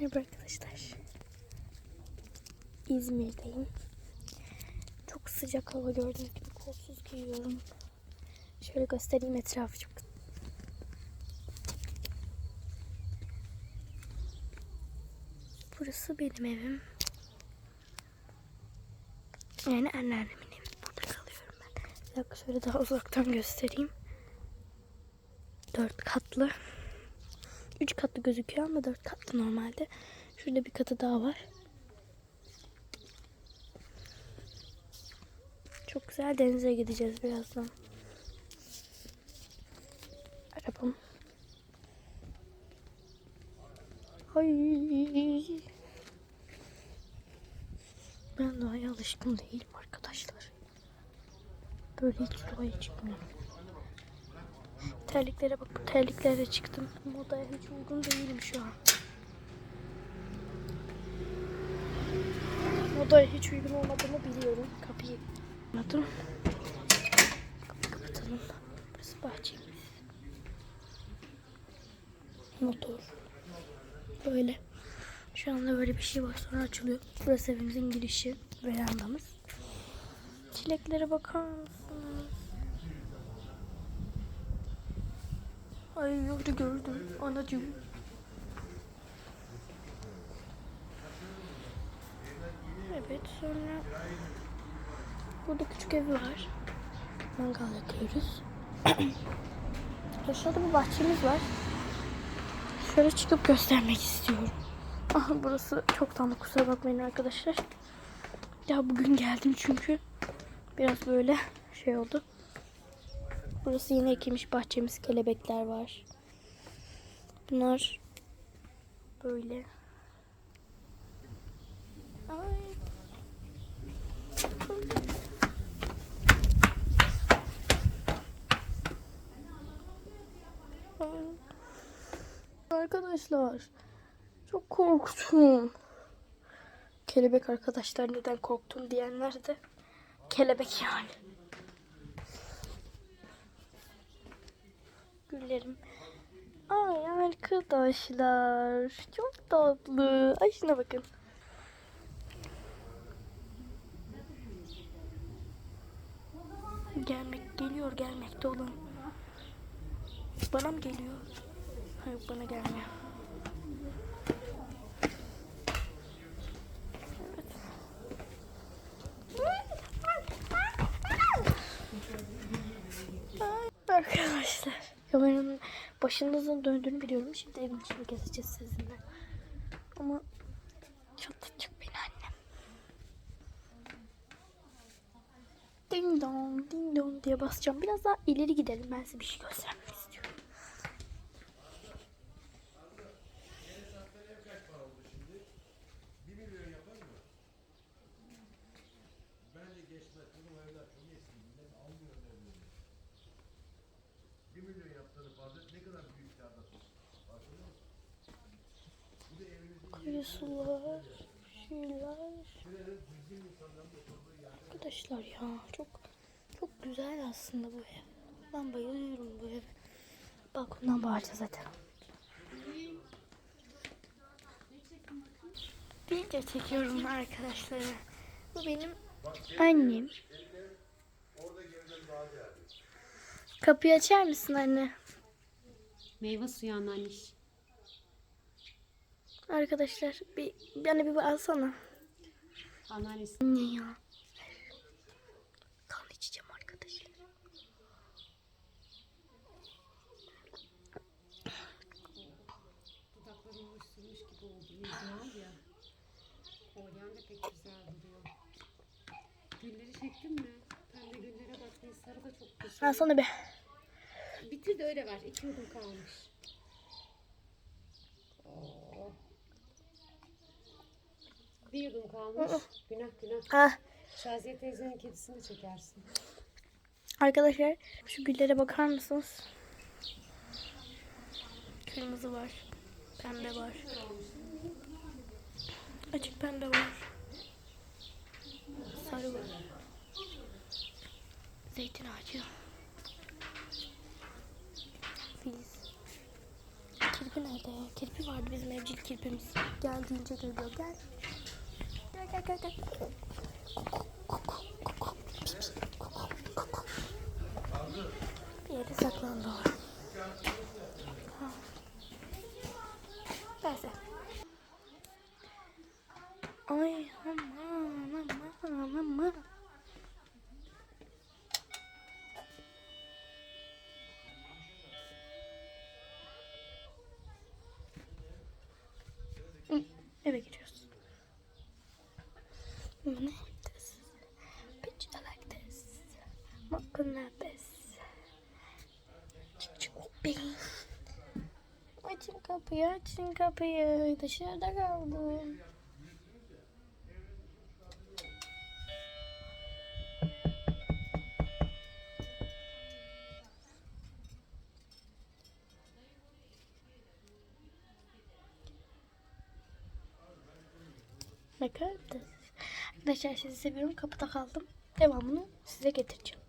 Merhaba arkadaşlar. İzmir'deyim. Çok sıcak hava gördüğünüz gibi kolsuz giyiyorum. Şöyle göstereyim etrafı çok. Burası benim evim. Yani anneannemin evi. Burada kalıyorum ben. Bir dakika şöyle daha uzaktan göstereyim. Dört katlı. Üç katlı gözüküyor ama dört katlı normalde. Şurada bir katı daha var. Çok güzel denize gideceğiz birazdan. Arabam. Ay. Ben doğaya alışkın değilim arkadaşlar. Böyle hiç doğaya çıkmıyorum. Terliklere bak, terliklere çıktım. Modaya hiç uygun değilim şu an. Modaya hiç uygun olmadığını biliyorum. Kapıyı kapatın. Kapıyı kapatalım. Burası bahçemiz. Motor. Böyle. Şu anda böyle bir şey var. Sonra açılıyor. Burası evimizin girişi. Verandamız. Çileklere bakar mısınız? Ay orada gördüm. Anacığım. Evet sonra burada küçük evi var. Mangal yakıyoruz. Aşağıda bir bahçemiz var. Şöyle çıkıp göstermek istiyorum. Aha burası çok tanıdık kusura bakmayın arkadaşlar. Ya bugün geldim çünkü biraz böyle şey oldu. Burası yine ekilmiş bahçemiz. Kelebekler var. Bunlar böyle. Ay. Arkadaşlar çok korktum. Kelebek arkadaşlar neden korktum diyenler de kelebek yani. Güllerim. Ay arkadaşlar. Çok tatlı. Ay şuna bakın. Gelmek geliyor gelmekte olan. Bana mı geliyor? Hayır bana gelmiyor. Ay, Arkadaşlar. Kameranın başınızın döndüğünü biliyorum. Şimdi evin içini gezeceğiz sizinle. Ama çatlatacak beni annem. Ding dong, ding dong diye basacağım. Biraz daha ileri gidelim. Ben size bir şey göstermek istiyorum. Kuyusular, şeyler. Arkadaşlar ya çok çok güzel aslında bu ev. Ben bayılıyorum bu eve. Balkondan bağıracağız zaten. Video çekiyorum arkadaşlar. Bu benim annem. Kapıyı açar mısın anne? Meyve suyu anneanneş. Arkadaşlar bir bana bir alsana. Anneannesi. Ne ya? Kan içeceğim arkadaşlar. Dudaklarını oluşturmuş gibi oldu. Güzel ya. Kolyen de pek güzel duruyor. Gülleri çektin mi? Pembe güllere bak. Sarı da çok güzel. Alsana be. Bitir de öyle ver. İki yudum kalmış. Bir yudum kalmış. Günah günah. Ah. Şaziye teyzenin kedisini çekersin. Arkadaşlar şu güllere bakar mısınız? Kırmızı var. Pembe var. Açık pembe var. Sarı var. Zeytin ağacı. Filiz. Kirpi nerede? Kirpi vardı bizim evcil kirpimiz. Geldiğince geliyor. Gel. Gel gel gel. Bir yere saklandı o. Neyse. This. Bitch, I like this. Makına this. Çık çık bing. Açın kapıyı, açın kapıyı. Dışarıda kaldım. Bakar mısınız? Arkadaşlar sizi seviyorum. Kapıda kaldım. Devamını size getireceğim.